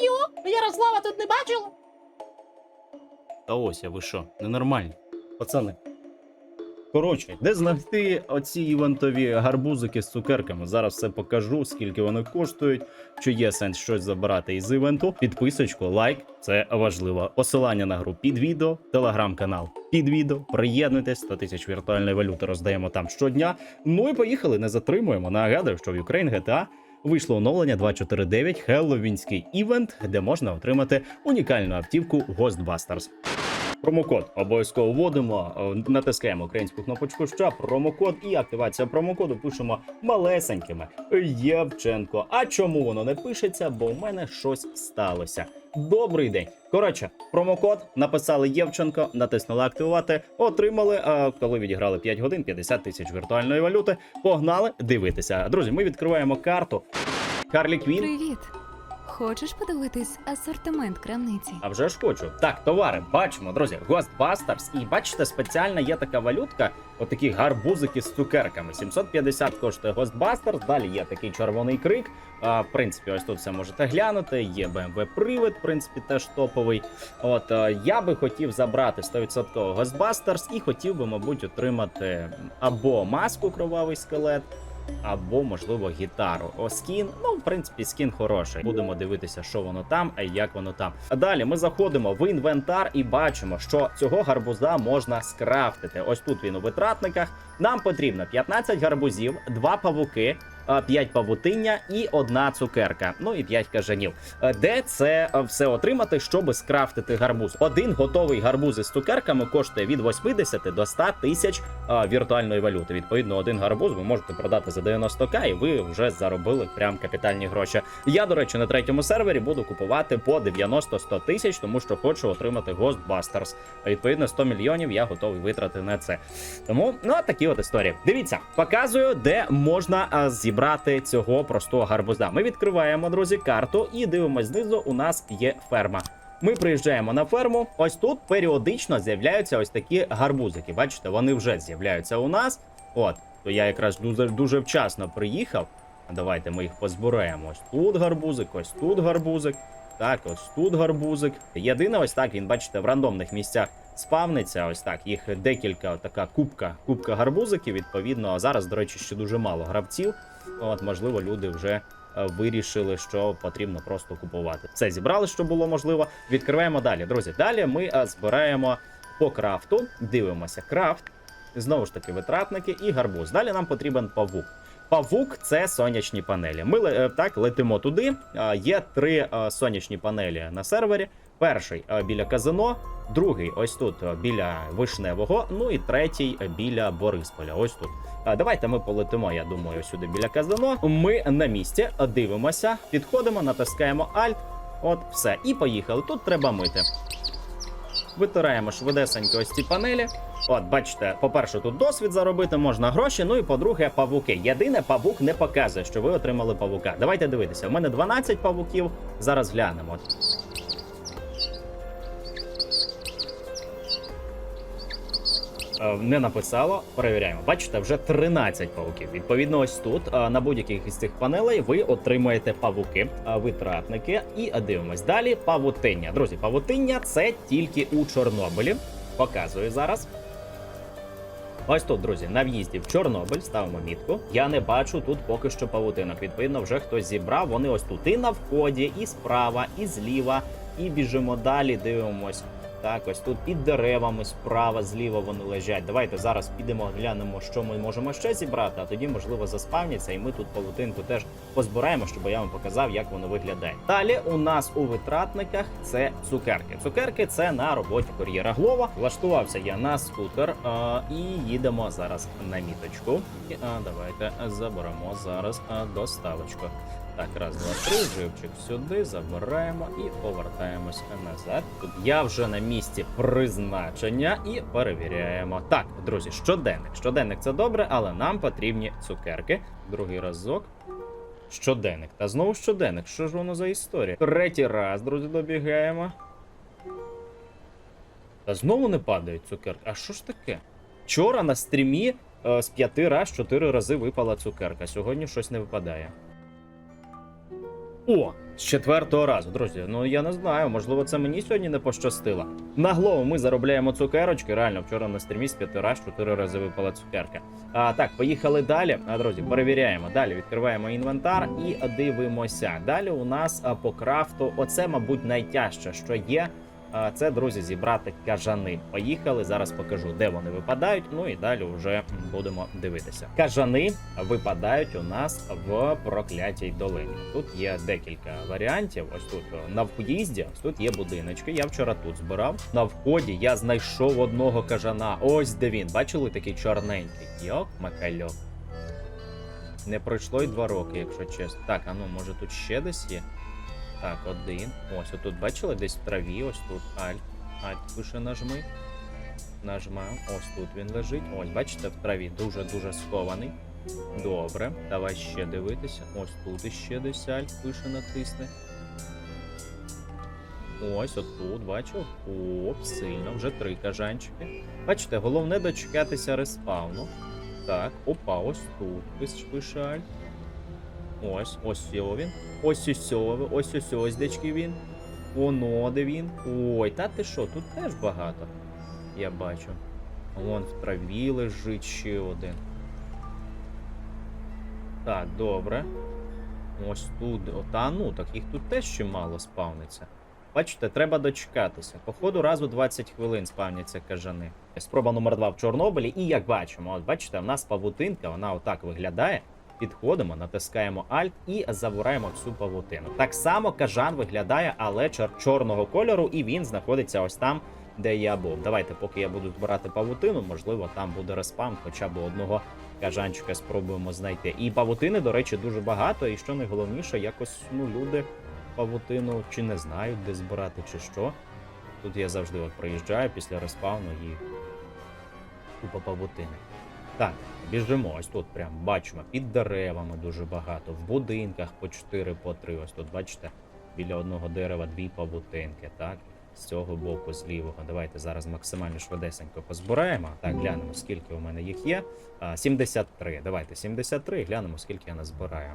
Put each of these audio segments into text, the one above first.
інтерв'ю? Ярослава тут не бачила? Та ось, а ви що, ненормальні. Пацани. Коротше, де знайти оці івентові гарбузики з цукерками? Зараз все покажу, скільки вони коштують, чи є сенс щось забирати із івенту. Підписочку, лайк, це важливо. Посилання на гру під відео, телеграм-канал під відео. Приєднуйтесь, 100 тисяч віртуальної валюти роздаємо там щодня. Ну і поїхали, не затримуємо. Нагадую, що в Ukraine GTA вийшло оновлення 249 хеллоуінський івент, де можна отримати унікальну автівку Ghostbusters. Промокод обов'язково вводимо, е, натискаємо українську кнопочку «Що», промокод і активація промокоду пишемо малесенькими Євченко. А чому воно не пишеться? Бо у мене щось сталося. Добрий день. Коротше, промокод написали Євченко, натиснули активувати, отримали. А коли відіграли 5 годин, 50 тисяч віртуальної валюти. Погнали дивитися. Друзі, ми відкриваємо карту. Карлі Квін. Привіт! Хочеш подивитись асортимент крамниці? А вже ж хочу. Так, товари, бачимо, друзі, Ghostbusters. І бачите, спеціальна є така валютка, отакі гарбузики з цукерками. 750 коштує Ghostbusters, далі є такий червоний крик. А, в принципі, ось тут все можете глянути. Є BMW привид, в принципі, теж топовий. От я би хотів забрати 100% Ghostbusters і хотів би, мабуть, отримати або маску кровавий скелет. Або, можливо, гітару. О, скін. Ну, в принципі, скін хороший. Будемо дивитися, що воно там, а як воно там. Далі ми заходимо в інвентар і бачимо, що цього гарбуза можна скрафтити. Ось тут він у витратниках. Нам потрібно 15 гарбузів, 2 павуки. 5 павутиння і одна цукерка, ну і 5 кажанів. Е, Де це е, все отримати, щоб скрафтити гарбуз? Один готовий гарбуз із цукерками коштує від 80 до 100 тисяч е, віртуальної валюти. Відповідно, один гарбуз ви можете продати за 90к, і ви вже заробили прям капітальні гроші. Я, до речі, на третьому сервері буду купувати по 90-100 тисяч, тому що хочу отримати Ghostbusters. Відповідно 100 мільйонів я готовий витратити на це. Тому ну такі от історії. Дивіться, показую, де можна а, зібрати цього простого гарбуза. Ми відкриваємо, друзі, карту і дивимось знизу. У нас є ферма. Ми приїжджаємо на ферму. Ось тут періодично з'являються ось такі гарбузики. Бачите, вони вже з'являються у нас. От, то я якраз дуже дуже вчасно приїхав. Давайте ми їх позбираємо. Ось тут гарбузик, ось тут гарбузик. Так, ось тут гарбузик. Єдине, ось так він, бачите, в рандомних місцях спавниться. Ось так. Їх декілька, така кубка, кубка гарбузиків. Відповідно, а зараз, до речі, ще дуже мало гравців. От, можливо, люди вже е, вирішили, що потрібно просто купувати. Все зібрали, що було можливо. Відкриваємо далі. Друзі, далі ми е, збираємо по крафту, дивимося крафт. Знову ж таки, витратники і гарбуз. Далі нам потрібен павук. Павук це сонячні панелі. Ми е, так летимо туди. Є три сонячні панелі на сервері. Перший е, біля казино, другий ось тут е, біля вишневого. Ну і третій е, біля Борисполя. Ось тут. Давайте ми полетимо. Я думаю, сюди біля казино. Ми на місці дивимося, підходимо, натискаємо Alt. От, все, і поїхали. Тут треба мити. Витираємо швидесенько ось ці панелі. От, бачите, по-перше, тут досвід заробити можна гроші. Ну і по-друге, павуки. Єдине, павук не показує, що ви отримали павука. Давайте дивитися. У мене 12 павуків. Зараз глянемо. Не написало, перевіряємо. Бачите, вже 13 павуків. Відповідно, ось тут е, на будь-яких із цих панелей ви отримуєте павуки, е, витратники, і е, дивимось далі. Павутиння. Друзі, павутиння це тільки у Чорнобилі. Показую зараз. Ось тут, друзі, на в'їзді в Чорнобиль ставимо мітку. Я не бачу тут поки що павутинок. Відповідно, вже хтось зібрав. Вони ось тут і на вході, і справа, і зліва. І біжимо далі, дивимось. Так, ось тут під деревами справа, зліва вони лежать. Давайте зараз підемо глянемо, що ми можемо ще зібрати, а тоді, можливо, заспавняться, і ми тут павутинку теж позбираємо, щоб я вам показав, як воно виглядає. Далі у нас у витратниках це цукерки. Цукерки це на роботі кур'єра Глова. Влаштувався я на скутер а, і їдемо зараз на міточку. І, а, давайте заберемо зараз а, доставочку. Так, раз, два, три, живчик сюди, забираємо і повертаємось назад. Тут я вже на місці призначення і перевіряємо. Так, друзі, щоденник. Щоденник це добре, але нам потрібні цукерки. Другий разок. Щоденник. Та знову щоденник. Що ж воно за історія? Третій раз, друзі, добігаємо. Та знову не падають цукерки. А що ж таке? Вчора на стрімі е, з п'яти раз чотири рази випала цукерка. Сьогодні щось не випадає. О, З четвертого разу, друзі. Ну я не знаю, можливо, це мені сьогодні не пощастило. На голову ми заробляємо цукерочки. Реально, вчора на стрімі з п'яти раз чотири рази випала цукерка. А так, поїхали далі. А друзі, перевіряємо. Далі відкриваємо інвентар і дивимося. Далі у нас по крафту. Оце, мабуть, найтяжче, що є. Це, друзі, зібрати кажани. Поїхали. Зараз покажу, де вони випадають. Ну і далі вже будемо дивитися. Кажани випадають у нас в проклятій долині. Тут є декілька варіантів. Ось тут на в'їзді, тут є будиночки. Я вчора тут збирав. На вході я знайшов одного кажана. Ось де він. Бачили такий чорненький. Йок, макальок. Не пройшло й два роки, якщо чесно. Так, а ну може тут ще десь є? Так, один. Ось отут бачили десь в траві, ось тут Альт. Альт пише нажми. Нажмемо. Ось тут він лежить. Ось, бачите, в траві дуже-дуже схований. Добре, давай ще дивитися. Ось тут іще десь Альт пише натисне. Ось отут, бачу. Оп, сильно, вже три кажанчики. Бачите, головне дочекатися респауну. Так, опа, ось тут пише Альт. Ось, ось його він. Ось ось ось ось ось дечки він. Воно де він. Ой, та ти що, тут теж багато. Я бачу. Вон в траві лежить ще один. Так, добре. Ось тут. Та ну, так їх тут теж чимало спавниться. Бачите, треба дочекатися. Походу, раз у 20 хвилин спавняться кажани. Спроба номер 2 в Чорнобилі, і як бачимо, от бачите, в нас павутинка, вона отак виглядає. Підходимо, натискаємо Alt і забираємо всю павутину. Так само кажан виглядає, але чор- чорного кольору, і він знаходиться ось там, де я був. Давайте, поки я буду збирати павутину, можливо, там буде респам, хоча б одного кажанчика спробуємо знайти. І павутини, до речі, дуже багато. І що найголовніше, якось ну, люди павутину чи не знають, де збирати, чи що. Тут я завжди от приїжджаю після респауну і купа павутини. Так, біжимо. Ось тут прям бачимо під деревами дуже багато, в будинках по 4, по 3. Ось тут, бачите, біля одного дерева дві павутинки, так? З цього боку, з лівого. Давайте зараз максимально швидесенько позбираємо. Так, глянемо, скільки у мене їх є. 73. Давайте 73, глянемо, скільки я назбираю.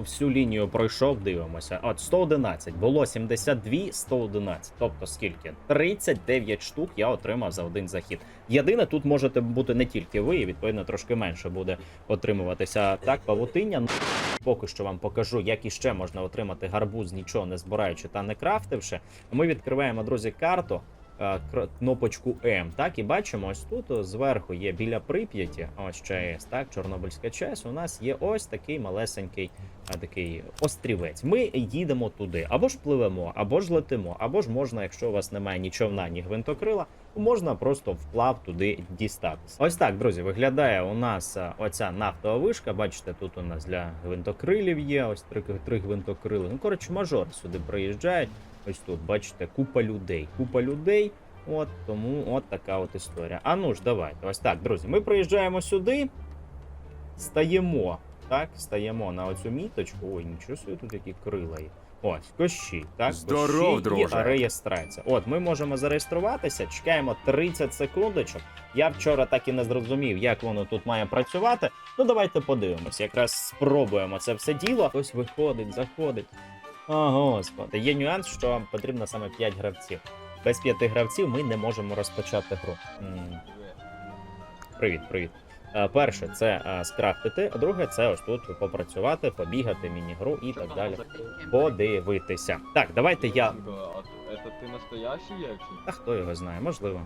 Всю лінію пройшов, дивимося. От 111, було 72, 111. Тобто скільки? 39 штук я отримав за один захід. Єдине, тут можете бути не тільки ви, і відповідно трошки менше буде отримуватися так павутиння. Ну, Поки що вам покажу, як іще можна отримати гарбуз, нічого не збираючи та не крафтивши. Ми відкриваємо, друзі, карту. Е, Кнопочку М, так і бачимо, ось тут зверху є біля Прип'яті, ось ЧАЕС, так, Чорнобильська ЧАЕС. У нас є ось такий малесенький такий острівець. Ми їдемо туди, або ж пливемо, або ж летимо, або ж можна, якщо у вас немає ні човна, ні гвинтокрила, можна просто вплав туди дістатися. Ось так, друзі, виглядає у нас оця нафтова вишка. Бачите, тут у нас для гвинтокрилів є ось три, три гвинтокрили. Ну, коротше, мажори сюди приїжджають. Ось тут, бачите, купа людей. Купа людей. От тому от така от історія. А ну ж, давайте. Ось так, друзі. Ми приїжджаємо сюди, стаємо. Так, стаємо на оцю міточку. Ой, нічого собі тут які крила є. Ось, кощі, так? Здоров, кощі друже. І реєстрація. От, ми можемо зареєструватися, чекаємо 30 секундочок. Я вчора так і не зрозумів, як воно тут має працювати. Ну, давайте подивимось. Якраз спробуємо це все діло. Ось виходить, заходить. О, господи. Є нюанс, що потрібно саме 5 гравців. Без 5 гравців ми не можемо розпочати гру. М. Привіт, привіт. Е, Перше це е, скрафтити, а друге це ось тут попрацювати, побігати, міні-гру і так далі. Подивитися. Так, давайте я. А ти настоящий Ельцин? А хто його знає, можливо.